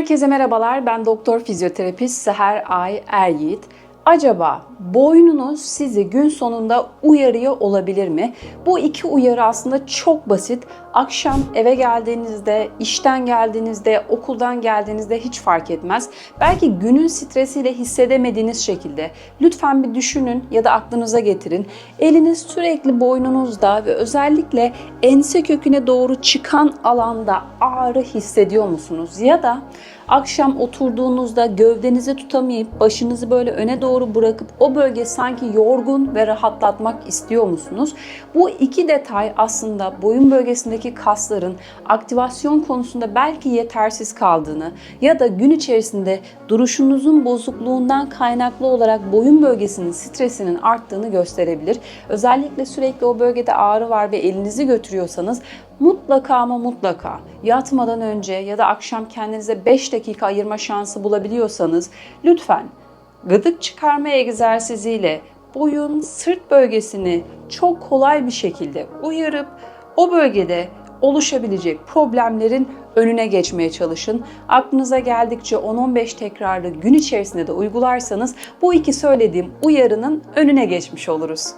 Herkese merhabalar. Ben doktor fizyoterapist Seher Ay Eryiğit. Acaba boynunuz sizi gün sonunda uyarıyor olabilir mi? Bu iki uyarı aslında çok basit. Akşam eve geldiğinizde, işten geldiğinizde, okuldan geldiğinizde hiç fark etmez. Belki günün stresiyle hissedemediğiniz şekilde lütfen bir düşünün ya da aklınıza getirin. Eliniz sürekli boynunuzda ve özellikle ense köküne doğru çıkan alanda ağrı hissediyor musunuz? Ya da akşam oturduğunuzda gövdenizi tutamayıp başınızı böyle öne doğru bırakıp o bölge sanki yorgun ve rahatlatmak istiyor musunuz? Bu iki detay aslında boyun bölgesindeki kasların aktivasyon konusunda belki yetersiz kaldığını ya da gün içerisinde duruşunuzun bozukluğundan kaynaklı olarak boyun bölgesinin stresinin arttığını gösterebilir. Özellikle sürekli o bölgede ağrı var ve elinizi götürüyorsanız mutlaka ama mutlaka yatmadan önce ya da akşam kendinize 5 dakika ayırma şansı bulabiliyorsanız lütfen gıdık çıkarma egzersiziyle boyun, sırt bölgesini çok kolay bir şekilde uyarıp o bölgede oluşabilecek problemlerin önüne geçmeye çalışın. Aklınıza geldikçe 10-15 tekrarlı gün içerisinde de uygularsanız bu iki söylediğim uyarının önüne geçmiş oluruz.